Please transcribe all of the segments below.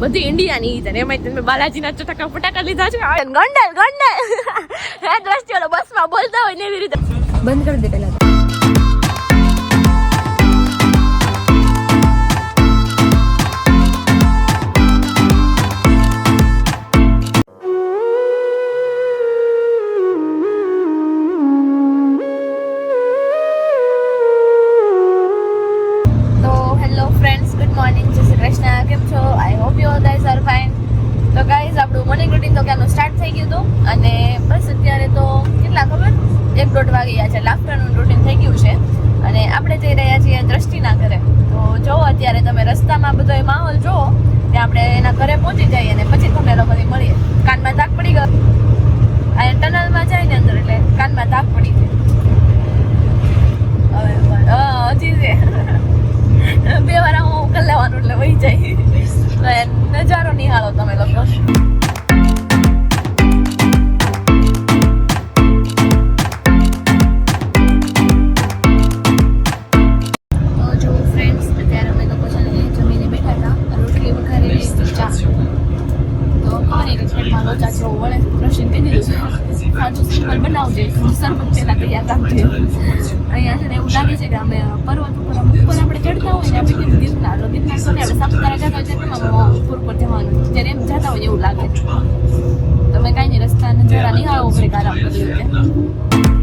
બધી ઇન્ડિયાની ઈદ અને એમાં તમે બાલાજીના ચટાકા ફટાકા લીધા છે. ગંડલ ગંડલ. હે દ્રષ્ટિ ઓલો બસમાં બોલતા હોય ને એવી રીતે. બંધ કરી દે પેલા છે. અને આપણે જઈ રહ્યા છીએ દ્રષ્ટિના ઘરે. તો જો અત્યારે તમે રસ્તામાં બધો એ માહોલ જુઓ કે આપણે એના ઘરે પહોંચી જઈએ અને પછી તમને લોકોથી મળીએ. કાનમાં તાક પડી ગયો? અને ટનલમાં જાય ને અંદર એટલે કાનમાં તાક પડી જાય. હજી છે. બે વાર હું કલાવાનું લેવાનું એટલે વહી જાય. નજારો નિહાળો તમે લોકો. પેટમાં લોચા જેવો વળે રશીન કહી દીધું છે સાચું સિમ્પલ બનાવજે શરબત પહેલા તૈયાર રાખજે અહીંયા છે ને એવું લાગે છે કે અમે પર્વત ઉપર ઉપર આપણે ચડતા હોય ને આપણે કેમ ગીરનાર ગીરનાર તો આપણે સાપુતારા જતા હોય ત્યારે ઉપર ઉપર જવાનું જ્યારે એમ જતા હોય એવું લાગે તમે કાંઈ નહીં રસ્તાને જરા નિહાળો ઉપર આરામ કરી રીતે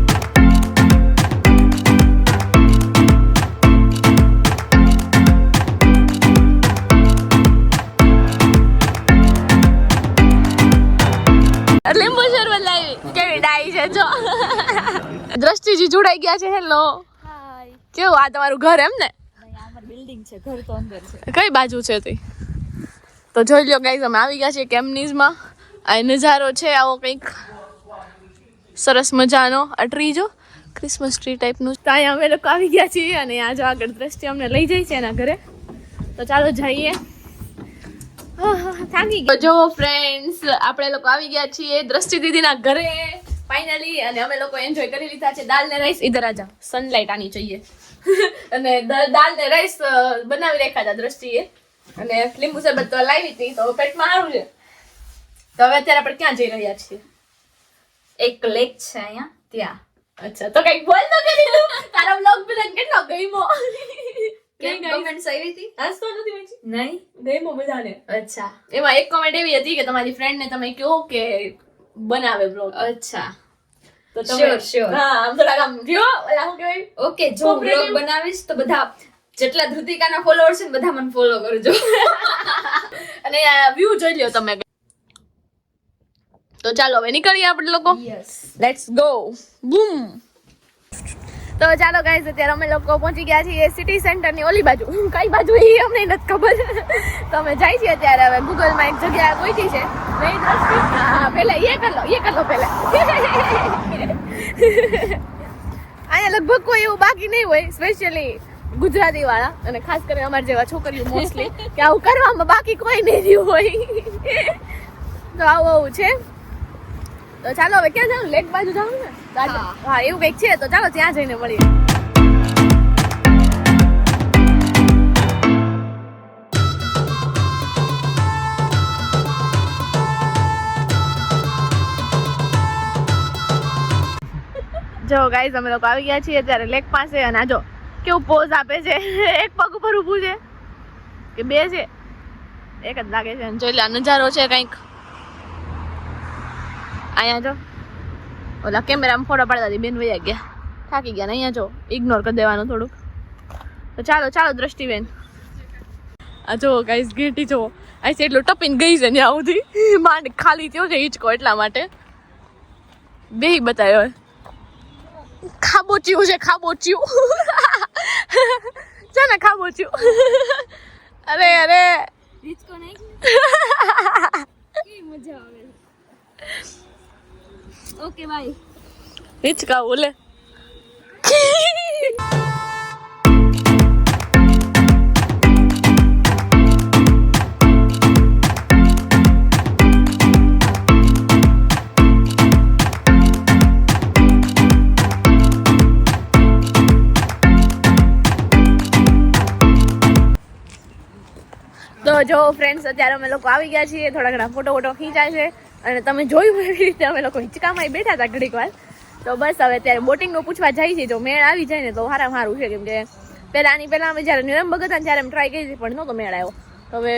દ્રષ્ટિજી જોડાઈ ગયા છે હેલો. હાય કેવું આ તમારું ઘર એમ ને? બિલ્ડિંગ છે ઘર તો અંદર છે. કઈ બાજુ છે તે? તો જોઈ લો ગાઈઝ અમે આવી ગયા છીએ કેમનીઝમાં. આ નજારો છે આવો કંઈક સરસ મજાનો. આ ટ્રી જો ક્રિસમસ ટ્રી ટાઈપનું ત્યાં અમે લોકો આવી ગયા છીએ અને આ જો આગળ દ્રષ્ટિ અમને લઈ જાય છે એના ઘરે. તો ચાલો જઈએ. થાકી ગયો. જો ફ્રેન્ડ્સ આપણે લોકો આવી ગયા છીએ દ્રષ્ટિ દીદીના ઘરે. ફાઇનલી અને અમે લોકો એન્જોય કરી લીધા છે દાલ ને રાઈસ ઇધર આજા સનલાઇટ આની જોઈએ. અને દાલ ને રાઈસ બનાવી રાખ્યા હતા દ્રષ્ટિએ. અને લીંબુ શરબત તો લાવી હતી તો પેટમાં સારું છે. તો હવે અત્યારે આપણે ક્યાં જઈ રહ્યા છીએ? એક લેક છે અહીંયા ત્યાં. અચ્છા તો કંઈક બોલ તો કરી દઉં. તારા બ્લોગ બધાને કેટલો ગઈમો? કમેન્ટ્સ આવી હતી? હસતો નથી વેચી નહીં? ગમ્યો બધાને. અચ્છા. એમાં એક કોમેન્ટ એવી હતી કે તમારી ફ્રેન્ડ ને તમે કહો કે બનાવે બ્લોગ અચ્છા. તો Sure, શ્યોર હા આમ થોડાક આમ જો ઓલા કહેવાય ઓકે જો બ્લોગ બનાવીશ તો બધા જેટલા ધૃતિકાના ફોલોઅર્સ છે ને બધા મને ફોલો કરજો. અને વ્યૂ જોઈ લ્યો તમે. તો ચાલો હવે નીકળીએ આપણે લોકો. લેટ્સ ગો બૂમ તો ચાલો ગાઈઝ અત્યારે અમે લોકો પહોંચી ગયા છીએ સિટી સેન્ટરની ઓલી બાજુ. કઈ બાજુ એ અમને નથી ખબર. તો અમે જાય છીએ અત્યારે હવે ગૂગલમાં એક જગ્યા ગોઈતી છે. નહીં દ્રષ્ટિ હા પેલા એ કર લો એ કર લો અહીંયા લગભગ કોઈ એવું બાકી નહીં હોય સ્પેશિયલી ગુજરાતી વાળા અને ખાસ કરીને અમારા જેવા છોકરીઓ મોસ્ટલી કે આવું કરવામાં બાકી કોઈ નહીં રહ્યું હોય. તો આવું આવું છે. તો ચાલો હવે ક્યાં જવાનું લેક બાજુ જવાનું ને. હા એવું કંઈક છે તો ચાલો ત્યાં જઈને મળીએ. જો ગાઈઝ અમે લોકો આવી ગયા છીએ અત્યારે લેક પાસે અને આ જો, કેવું પોઝ આપે છે. એક પગ ઉપર ઊભું છે. કે બે છે? એક જ લાગે છે. જોઈ લે નજારો છે કંઈક. અહીંયા જો, ઓલા કેમેરામાં ફોટો પાડતા હતી, બેન વૈયા ગયા. થાકી ગયા ને અહીંયા જો ઇગ્નોર કરી દેવાનું થોડુંક. તો ચાલો ચાલો, દ્રષ્ટિબેન. આ જો ગાઈસ ગેટી જો, આ એટલો ટપીને ગઈ છે ને સુધી. માંડ ખાલી થયો છે હિંચકો એટલા માટે. બે બતાવ્યો ખાબોચ્યું છે ખાબોચ્યું. છે ને ખાબોચ્યું? અરે અરે. મજા આવે? ઓકે બાય હિંચકા બોલે જો ફ્રેન્ડ્સ અત્યારે અમે લોકો આવી ગયા છીએ, થોડા ઘણા ફોટો ફોટો ખીંચાય છે અને તમે જોયું એવી રીતે અમે લોકો હિંચકામાં બેઠા હતા ઘડીક વાર. તો બસ હવે અત્યારે બોટિંગનું પૂછવા જાય છે, જો મેળ આવી જાય ને તો સારા સારું છે, કેમ કે પહેલાંની પહેલા અમે જ્યારે નિરમ ભગત હતા ત્યારે અમે ટ્રાય કરી હતી, પણ નહોતો મેળ આવ્યો. તો હવે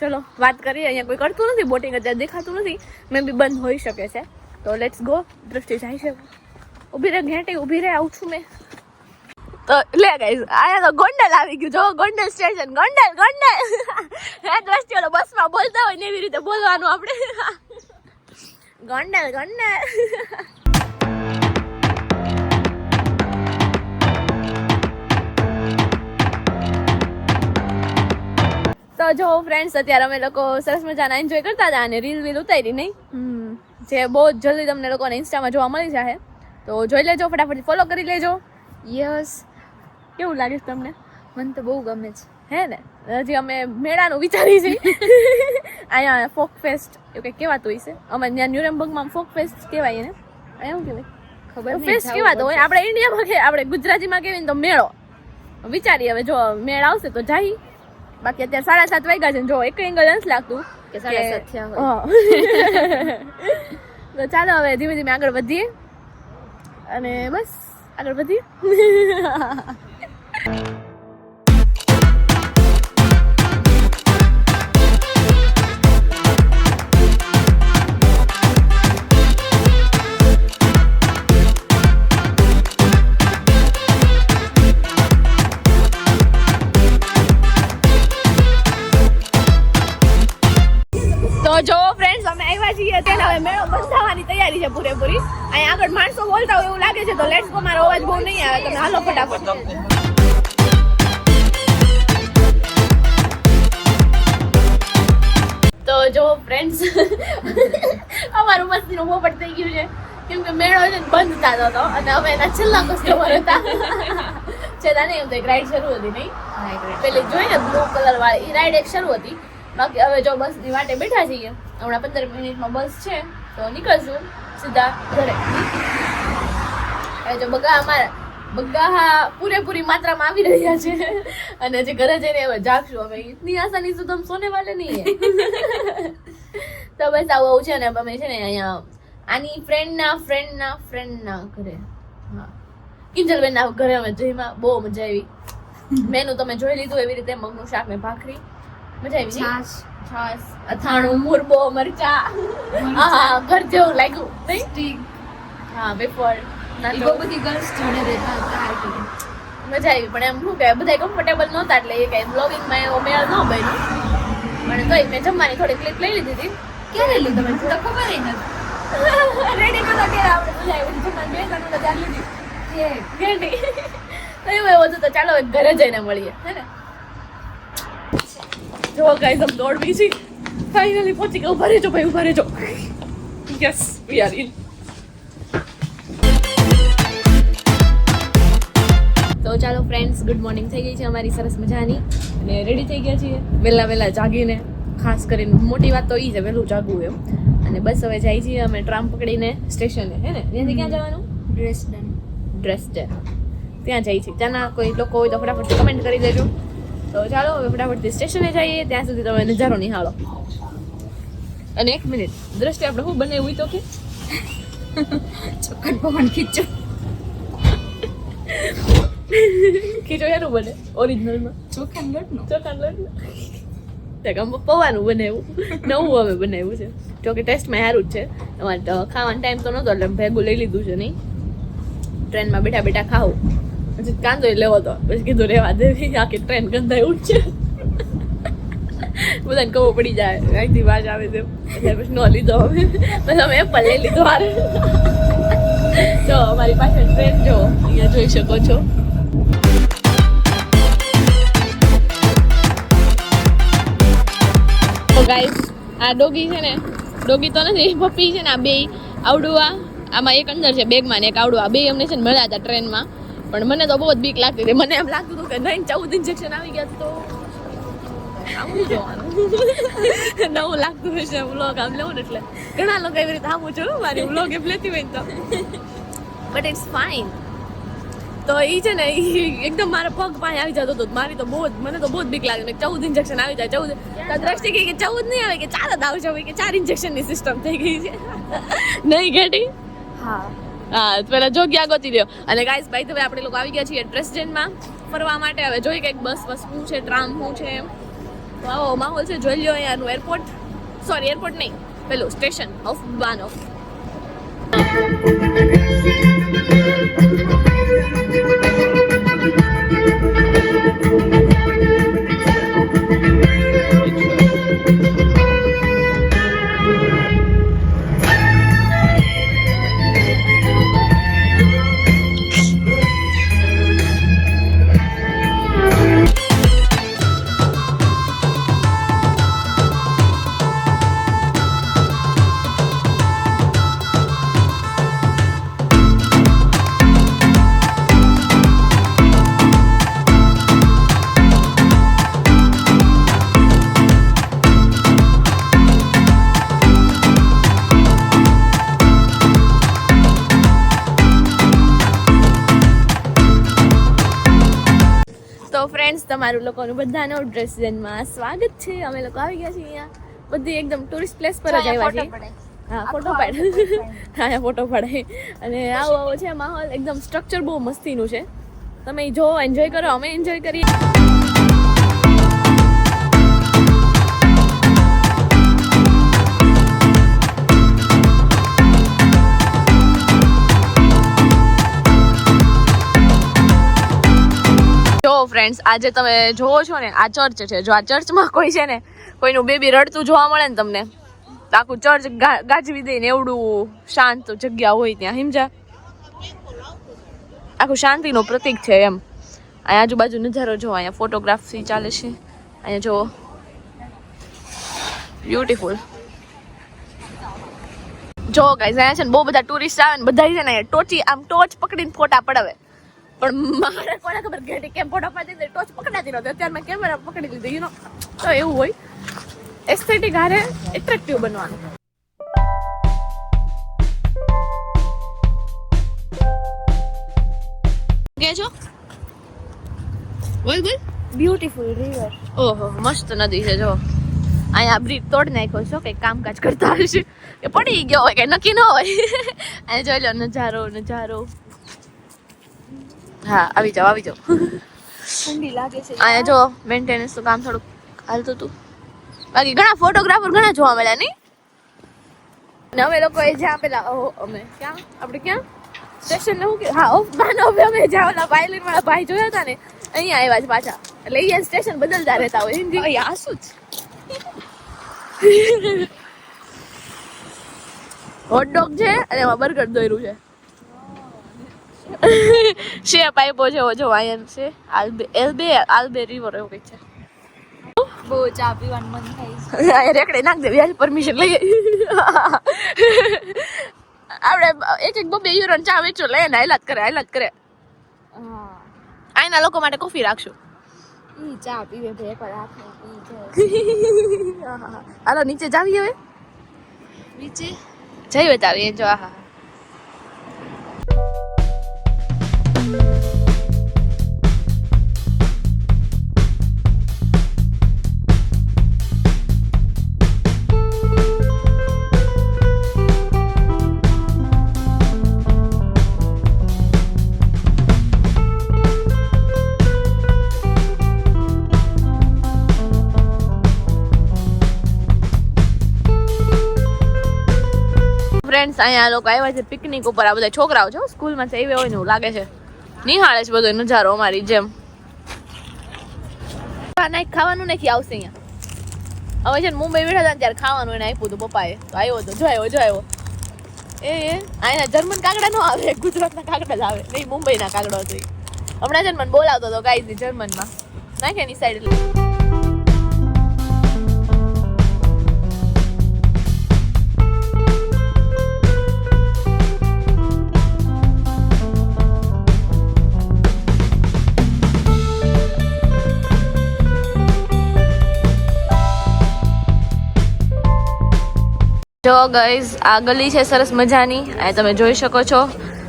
ચલો, વાત કરીએ, અહીંયા કોઈ કરતું નથી બોટિંગ અત્યારે દેખાતું નથી, મે બી બંધ હોઈ શકે છે. તો લેટ્સ ગો દ્રષ્ટિ જાય છે. ઊભી રહે, ઘેંટી, ઊભી રહે, આવું છું મેં. તો લે ગાઈસ આયા તો ગોંડલ આવી ગયું. જો ગોંડલ સ્ટેશન ગોંડલ ગોંડલ. હે દ્રષ્ટિ ઓલો બસમાં બોલતા હોય ને એવી રીતે બોલવાનું આપણે. ગોંડલ ગોંડલ. તો જો ફ્રેન્ડ્સ અત્યારે અમે લોકો સરસ મજાના એન્જોય કરતા હતા અને રીલ વીલ ઉતારી નહીં? જે બહુ જલ્દી તમને લોકોને ઇન્સ્ટામાં જોવા મળી જશે તો જોઈ લેજો ફટાફટ ફોલો કરી લેજો. યસ કેવું લાગે છે તમને? મને તો બહુ ગમે છે. હે ને? હજી અમે મેળાનું વિચારી છે અહીંયા ફોક ફેસ્ટ એવું કંઈક કહેવાતું હોય છે. અમે ત્યાં ન્યુરેમબર્ગમાં ફોક ફેસ્ટ કહેવાય એને. અહીંયા શું કહેવાય? ખબર ફેસ્ટ કહેવાતો હોય. આપણે ઇન્ડિયામાં કે આપણે ગુજરાતીમાં કહેવાય ને તો મેળો. વિચારીએ હવે જો મેળ આવશે તો જાય બાકી અત્યારે સાડા સાત વાગ્યા છે જો એક એંગલ નથી લાગતું કે સાડા સાત થયા તો ચાલો હવે ધીમે ધીમે આગળ વધીએ. અને બસ આગળ વધીએ. જો ફ્રેન્ડ્સ અમે આવ્યા છીએ ત્યારે હવે મેળો બંધાવવાની તૈયારી છે પૂરેપૂરી. અહીંયા આગળ માણસો બોલતા હોય એવું લાગે છે, તો લેટ્સ ગો મારો અવાજ બહુ નહીં આવે, તમે હાલો. મેળો છે ને બંધ થતો હતો અને અમે એના છેલ્લા કસ્ટમર હતા. છેલ્લા નહીં એમ તો એક રાઈડ શરૂ હતી નહીં? પેલી જોઈ ને બ્લુ કલર વાળી એ રાઈડ એક શરૂ હતી. બાકી હવે જો બસ વાટે બેઠા છીએ. હમણાં પંદર મિનિટમાં બસ છે તો નીકળશું સીધા ઘરે. હવે જો બગા અમારા બગા પૂરેપૂરી માત્રામાં આવી રહ્યા છે. અને જે ઘરે જઈને હવે જાગશું. હવે ઇતની આસાની સુધમ સોને વાલે નહીં હે. તો બસ આવું આવું છે ને અમે છે ને અહીંયા આની ફ્રેન્ડના ફ્રેન્ડના ફ્રેન્ડના ઘરે. હા. કિંજલબેનના ઘરે અમે જઈમાં બહુ મજા આવી. મેનુ તમે જોઈ લીધું એવી રીતે મગનું શાક ને ભાખરી. મજા આવી છાશ. છાશ. અથાણું મુરબો મરચા. હા ઘર જેવું લાગ્યું. નહીં? હા વેફર. બહુ બધી ગર્લ્સ જોડે રહેતા હતા મજા આવી. પણ એમ શું કે બધા કમ્ફર્ટેબલ નહોતા એટલે એ કઈ બ્લોગિંગમાં એવો મેળ ન બન્યો. પણ તોય મેં જમવાની થોડી ક્લિપ લઈ લીધી હતી. ક્યારે લીધું? મને ખબર નથી. રેડી આપણે બે લીધી તો એવું એવું તો ચાલો ઘરે જઈને મળીએ. હે ને? જો ગાઈસ હમ દોડવી છે. ફાઇનલી પહોંચી ગયા. ઊભા રહેજો ભાઈ ઊભા રહેજો. યસ વી આર ઇન તો ચાલો ફ્રેન્ડ્સ ગુડ મોર્નિંગ થઈ ગઈ છે અમારી. સરસ મજાની. અને રેડી થઈ ગયા છીએ. વહેલા વહેલા જાગીને. ખાસ કરીને મોટી વાત તો એ છે વહેલું જાગવું એમ. અને બસ હવે જાય છીએ અમે ટ્રામ પકડીને સ્ટેશને હે ને? ત્યાંથી ક્યાં જવાનું? ડ્રેસ ડન ડ્રેસ ત્યાં જાય છે ત્યાંના કોઈ લોકો હોય તો ફટાફટ કમેન્ટ કરી દેજો. તો ચાલો હવે ફટાફટથી સ્ટેશને જઈએ. ત્યાં સુધી તમે નજારો નિહાળો. અને એક મિનિટ. દ્રષ્ટિ આપણે શું બને એવું તો કે? ચોખટ પવન ખીચો. ખીચો એનું બને ઓરિજિનલમાં ચોખા લોટનો ચોખા લોટનું ત્યાં ગામમાં પૌવાનું બનાવ્યું નવું હવે બનાવ્યું છે. જો કે ટેસ્ટમાં સારું જ છે. અમારે તો ખાવાનો ટાઈમ તો નહોતો, એટલે ભેગું લઈ લીધું છે નહીં. ટ્રેનમાં બેઠા બેઠા ખાવું. પછી કાંદો લેવો તો. પછી કીધું, રેવા દેવી આખી ટ્રેન એવું છે. બધાને ખબર પડી જાય, અહીંથી વાજ આવે તેમ એટલે પછી ન લીધો અમે. પછી અમે એપલ લઈ લીધો હારે. જો, અમારી પાછળ ટ્રેન જો, અહીંયા જોઈ શકો છો. તો ગાઈસ આ ડોગી છે ને, ડોગી તો નથી, પપ્પી છે ને આ બે આવડુઆ આમાં એક અંદર છે બેગમાં ને એક આવડુઆ બે અમને છે ને મળ્યા હતા ટ્રેનમાં. પણ મને તો બહુ જ બીક લાગતી હતી. મને એમ લાગતું હતું કે નહીં ચૌદ ઇન્જેક્શન આવી ગયા તો નવું લાગતું હશે વ્લોગ આમ લેવું એટલે. ઘણા લોકો એવી રીતે આવું છું મારી વ્લોગ એમ લેતી હોય તો. બટ ઇટ્સ ફાઇન તો એ છે ને એ એકદમ મારા પગ પાસે આવી જતો હતો. મારી તો બહુ જ મને તો બહુ જ બીક લાગે. ચૌદ ઇન્જેક્શન આવી જાય ચૌદ તો દ્રષ્ટિ કહે કે ચૌદ નહીં આવે કે ચાર જ આવશે કે ચાર ઇન્જેક્શનની સિસ્ટમ થઈ ગઈ છે. નહીં ઘટી? હા. હા પેલા જોગ્યા ગોતી દો અને ગાઈસ ભાઈ હવે આપણે લોકો આવી ગયા છીએ ટ્રેસજેનમાં ફરવા માટે. હવે જોઈ કંઈક બસ બસ શું છે ટ્રામ શું છે. તો આવો માહોલ છે જોઈ લ્યો અહીંયાનું એરપોર્ટ સોરી એરપોર્ટ નહીં પેલું સ્ટેશન ઓફ બાનો તમારું લોકોનું બધાનું માં સ્વાગત છે. અમે લોકો આવી ગયા છીએ અહીંયા. બધી એકદમ ટુરિસ્ટ પ્લેસ પર જ આવ્યા છીએ. હા ફોટો પાડ. હા ફોટો પાડે. અને આવો આવો છે માહોલ એકદમ સ્ટ્રક્ચર બહુ મસ્તીનું છે. તમે જો એન્જોય કરો અમે એન્જોય કરીએ. ફ્રેન્ડ્સ આજે તમે જોવો છો ને, આ ચર્ચ છે. જો આ ચર્ચમાં કોઈ છે ને, કોઈનું બેબી રડતું જોવા મળે ને તમને આખું ચર્ચ ગાજવી દઈને એવડું શાંત જગ્યા હોય ત્યાં હિમજા આખું શાંતિનું પ્રતીક છે એમ. અહીંયા આજુબાજુ નજારો જો અહીંયા ફોટોગ્રાફી ચાલે છે. અહીંયા જો બ્યુટીફુલ જો ગાઈઝ અહીંયા છે ને બહુ બધા ટુરિસ્ટ આવે ને બધા છે ને ટોચી, આમ ટોચ પકડીને ફોટા પડાવે. પણ મારે કોને ખબર ઘેટી કેમ ફોટો પાડી દે ટોચ પકડાતી નહોતી અત્યારે મેં કેમેરા પકડી લીધી. યુ નો તો એવું હોય. એસ્થેટિક હારે એટ્રેક્ટિવ બનવાનું. કેજો બોલ બોલ. બ્યુટીફુલ રિવર ઓહો મસ્ત નદી છે જો. અહીંયા બ્રિજ તોડ નાખ્યો છો કંઈક કામકાજ કરતા હશે. કે પડી ગયો હોય કે નક્કી ન હોય. અહીંયા જોઈ લો નજારો નજારો. હા આવી જાઓ આવી જાઓ. ઠંડી લાગે છે. અહીંયા જો મેન્ટેનન્સનું કામ થોડુંક હાલતું હતું. બાકી ઘણા ફોટોગ્રાફર ઘણા જોવા મળ્યા નહીં? અમે લોકોએ જ્યાં પેલા અમે ક્યાં? આપણે ક્યાં? સ્ટેશન ને હું કે? હા ઓફ બાનો અમે જ્યાં ઓલા વાયલિન વાળા ભાઈ જોયા હતા ને અહીંયા આવ્યા છે પાછા. એટલે અહીંયા સ્ટેશન બદલતા રહેતા હોય હિન્દી. આ શું જ હોટડોગ છે અને એમાં બર્ગર દોર્યું છે. શેપ આપ્યો છે ઓજો વાયન છે આલ્બે એલ્બે આલ્બે રિવર એવું કંઈક છે બહુ ચા પીવાનું મન થાય છે. રેકડે નાખ દે વ્યાજ પરમિશન લઈ આપણે એક એક બબે યુરોન ચા વેચો લે ને હાલાત કરે હાલાત કરે. અહીંના લોકો માટે કોફી રાખશું. ઈ ચા પીવે ભાઈ એકવાર હાથમાં પી જાય હાલો નીચે જાવી હવે? નીચે? જઈએ તાવી જો આહા. ફ્રેન્ડ્સ અહીંયા લોકો આવ્યા છે પિકનિક ઉપર. આ બધા છોકરાઓ છે સ્કૂલમાં છે, એવે હોય ને એવું લાગે છે. નિહાળે છે બધો નજારો અમારી જેમ. ખાવાનું નથી આવશે અહીંયા. હવે છે ને મુંબઈ બેઠા હતા ત્યારે ખાવાનું એને આપ્યું હતું પપ્પાએ. તો આવ્યો હતો જો આવ્યો જો આવ્યો. એ અહીંયા જર્મન કાગડા નો આવે, ગુજરાતના કાગડા જ આવે. નહીં, મુંબઈના કાગડા હતો હમણાં છે મને બોલાવતો હતો ગાઈઝ જર્મનમાં. નાખે એની સાઈડ જો ગઈઝ આ ગલી છે સરસ મજાની. આ તમે જોઈ શકો છો.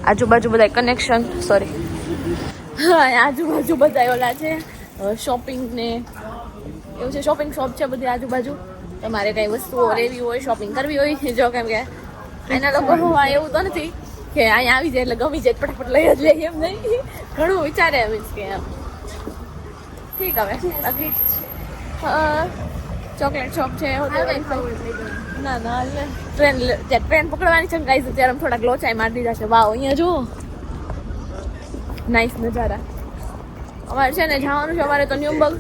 આજુબાજુ બધા કનેક્શન સોરી આજુબાજુ બધા ઓલા છે. શોપિંગ ને એવું છે શોપિંગ શોપ છે બધી આજુબાજુ. તમારે કઈ વસ્તુઓ લેવી હોય શોપિંગ કરવી હોય જો કેમ કે એના લોકો એવું તો નથી કે અહીંયા આવી જાય એટલે ગમી જાય ફટાફટ લઈ જ લઈએ એમ નહીં. ઘણું વિચારે મીન્સ કે એમ. ઠીક હવે. બાકી ચોકલેટ શોપ છે ના ના ટ્રેન ટ્રેન પકડવાની છે ગાઈઝ અત્યારે આમ થોડાક લોચાઈ મારી દીધા છે. વાવ, અહીંયા જુઓ. નાઇસ નજારા. અમારે છે ને જવાનું છે, અમારે તો ન્યુમબર્ગ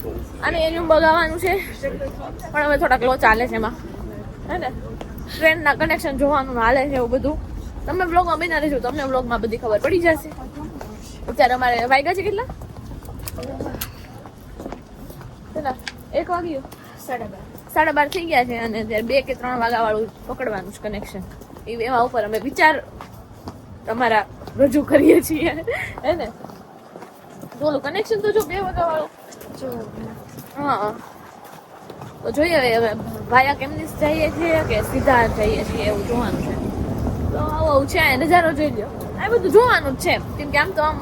અને એ ન્યુમબર્ગ આવવાનું છે. પણ હવે થોડાક લો ચાલે છે એમાં. હે ને? ટ્રેનના કનેક્શન જોવાનું હાલે છે એવું બધું. તમે બ્લોગમાં બિના રહેજો, તમને બ્લોગમાં બધી ખબર પડી જશે. અત્યારે અમારે વાગ્યા છે કેટલા? એક વાગ્યું? સાડા બાર. સાડા બાર થઈ ગયા છે અને ત્યારે બે કે ત્રણ વાળું પકડવાનું છે કનેક્શન એવા ઉપર અમે વિચાર તમારા રજૂ કરીએ છીએ. હે ને? તો કનેક્શન તો જો બે વાળું જો હા. તો જોઈએ હવે હવે ભાયા કેમની જઈએ છીએ કે સીધા જઈએ છીએ એવું જોવાનું છે. તો આવું આવું છે નજારો જોઈ લો આ બધું જોવાનું જ છે. કેમ કે આમ તો આમ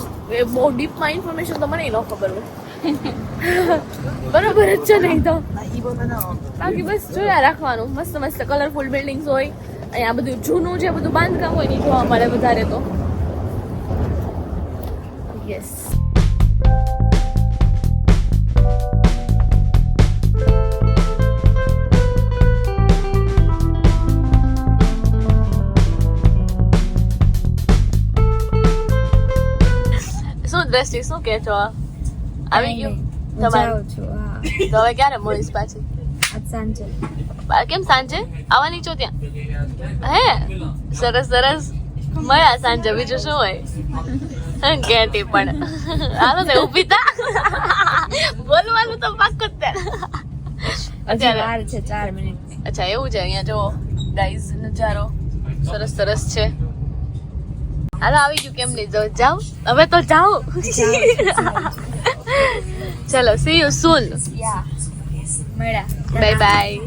બહુ ડીપમાં ઇન્ફોર્મેશન તો મને ન ખબર હોય. બરોબર જ છે નહીં તો. બાકી બસ જોયા રાખવાનું. મસ્ત મસ્ત કલરફુલ બિલ્ડિંગ્સ હોય. અહીંયા બધું જૂનું જે બધું બાંધકામ હોય ને જોવા મળે વધારે તો. યસ શું દ્રષ્ટિ શું કે છો? આવી ગયું તમારું તો હવે ક્યારે મળીશ પાછી? સાંજે. કેમ સાંજે? આવવાની છો ત્યાં? હે? સરસ સરસ. મળ્યા સાંજે. બીજું શું હોય? કેટી પણ. હાલો ને ઊભી થા. બોલવાનું તો પાક્કું જ અત્યારે. વાર છે ચાર મિનિટ. અચ્છા એવું છે અહીંયા જો ગાઈઝ નજારો. સરસ સરસ છે. હાલો આવી ગયું કેમ નહીં? જાઉં હવે તો જાઉં ચલો સી યુ સૂન મળ્યા બાય બાય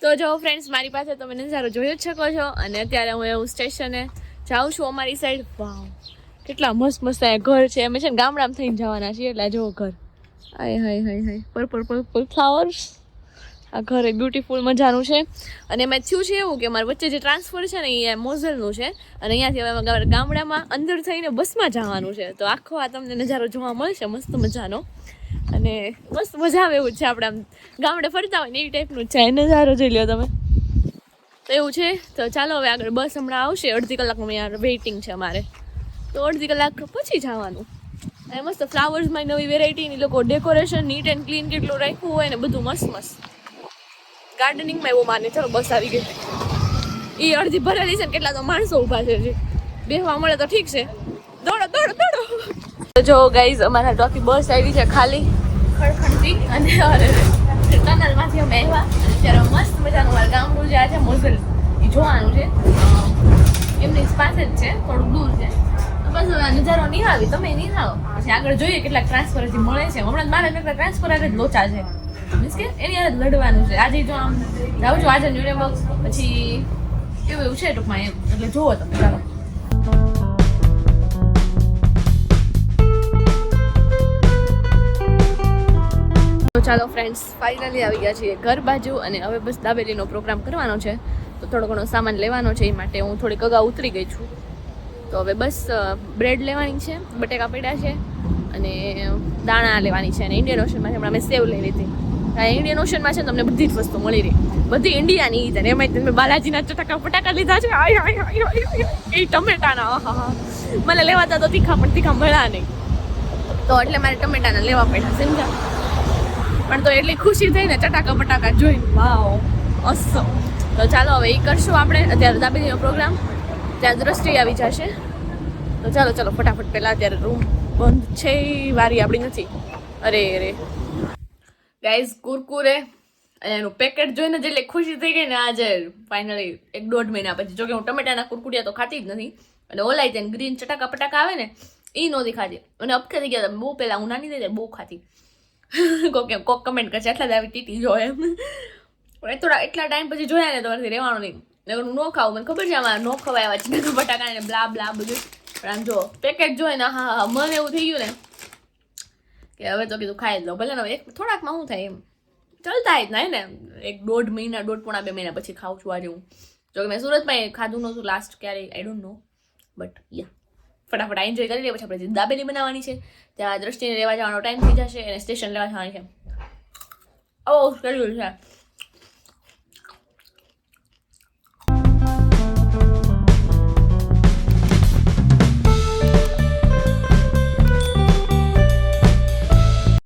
તો જો ફ્રેન્ડ્સ મારી પાસે તમે નજારો જોઈ જ શકો છો. અને અત્યારે હું એવું સ્ટેશને જાઉં છું અમારી સાઈડ વાવ કેટલા મસ્ત મસ્ત અહીંયા ઘર છે. અમે છે ને ગામડામાં થઈને જવાના છીએ. એટલે જો ઘર. Hi hi hi hi. Purple purple flowers આ ઘરે એ બ્યુટીફુલ મજાનું છે. અને એમાં થયું છે એવું કે મારા વચ્ચે જે ટ્રાન્સફર છે ને એ મોઝલનું છે. અને અહીંયાથી હવે ગામડામાં અંદર થઈને બસમાં જવાનું છે. તો આખો આ તમને નજારો જોવા મળશે, મસ્ત મજાનો. અને મસ્ત મજા આવે એવું છે આપણે આમ ગામડે ફરતા હોય ને એ ટાઈપનું જ છે. એ નજારો જોઈ લો તમે. તો એવું છે. તો ચાલો હવે આગળ બસ હમણાં આવશે. અડધી કલાકનું અહીંયા વેઇટિંગ છે અમારે. તો અડધી કલાક પછી જવાનું. અને મસ્ત ફ્લાવર્સમાં નવી વેરાયટીની લોકો ડેકોરેશન નીટ એન્ડ ક્લીન કેટલું રાખ્યું હોય ને બધું મસ્ત મસ્ત. ગાર્ડનિંગમાં એવું માને, ચલો બસ આવી ગઈ. એ અડધી ભરેલી છે ને કેટલા તો માણસો ઊભા છે બેહવા મળે તો ઠીક છે. દોડો દોડો દોડો. જો ગાઈઝ અમારા ડોકી બસ આવી છે ખાલી. ખડખડતી. અને ટનલમાંથી અમે આવ્યા. ત્યારે મસ્ત મજાનું મારું ગામનું જે આ છે, મોઝલ, એ જોવાનું છે. એમની પાસે જ છે થોડું દૂર છે. બસ હવે નહીં નજારો નિહાળી. તમે નિહાળો. પછી આગળ જોઈએ કેટલાક ટ્રાન્સફર મળે છે. હમણાં મારા કેટલા ટ્રાન્સફર આગળ લોચા છે. મીન્સ કે એની હારે લડવાનું છે. આજે જો આમ જાઉં છું આજે ન્યુરેબક્સ પછી એવું એવું છે ટૂંકમાં એમ. એટલે જુઓ તમે, ચાલો. તો ચાલો ફ્રેન્ડ્સ ફાઇનલી આવી ગયા છીએ ઘર બાજુ અને હવે બસ દાબેલીનો પ્રોગ્રામ કરવાનો છે. તો થોડો ઘણો સામાન લેવાનો છે, એ માટે હું થોડીક અગાઉ ઉતરી ગઈ છું. તો હવે બસ બ્રેડ લેવાની છે, બટેકા પડ્યા છે અને દાણા લેવાની છે અને ઇન્ડિયન ઓશનમાંથી હમણાં મેં સેવ લઈ લીધી ઇન્ડિયન ઓશનમાં છે તમને બધી જ વસ્તુ મળી રહી. બધી ઇન્ડિયાની ઈદ અને એમાં તમે બાલાજીના ચટાકા ફટાકા લીધા છે. એ ટમેટાના મને લેવાતા તો તીખા, પણ તીખા મળ્યા નહીં. તો એટલે મારે ટમેટાના લેવા પડ્યા સમજા પણ તો એટલી ખુશી થઈ ને ચટાકા પટાકા જોઈ વાવ અસો તો ચાલો હવે એ કરશું આપણે. અત્યારે દાબેલીનો પ્રોગ્રામ. ત્યાં દ્રષ્ટિ આવી જશે. તો ચાલો ચાલો, ફટાફટ પહેલાં અત્યારે રૂમ બંધ છે. વારી આપણી નથી. અરે અરે. ગાઈઝ કુરકુરે અને એનું પેકેટ જોઈને જે ખુશી થઈ ગઈ ને આજે ફાઇનલી એક દોઢ મહિના પછી. જોકે હું ટમેટાના કુરકુરિયા તો ખાતી જ નથી, અને ઓલાય તેને ગ્રીન ચટાકા પટાકા આવે ને એ નહોતી ખાતી અને અપખે થઈ ગયા બહુ પહેલાં હું નાની થઈ બહુ ખાતી કોક એમ, કોક કમેન્ટ કરશે, એટલા જ આવી ટીટી જો એમ. એ થોડા એટલા ટાઈમ પછી જોયા ને, તમારાથી રહેવાનું નહીં. નકર હું ન ખાવું મને ખબર છે આમાં ન ખવાય આવા ચીકન બટાકા ને બ્લા બ્લા બધું. પણ આમ જો પેકેટ જોઈએ ને હા હા, મને એવું થઈ ગયું ને કે હવે તો કીધું ખાઈ જ લો. ભલે ને એક થોડાકમાં શું થાય એમ. ચલતા જ નહીં ને. એક દોઢ મહિના, દોઢ પોણા બે મહિના પછી ખાઉં છું આજે હું. જો કે મેં સુરતમાં ખાધું નહોતું લાસ્ટ ક્યારે આઈ ડોન્ટ નો બટ યા ફટાફટ એન્જોય કરી લઈએ, પછી આપણે દાબેલી બનાવવાની છે, ત્યાં દ્રષ્ટિને લેવા જવાનો ટાઈમ થઈ જશે અને સ્ટેશન લેવા જવાની છે. આવો શેડ્યુલ છે.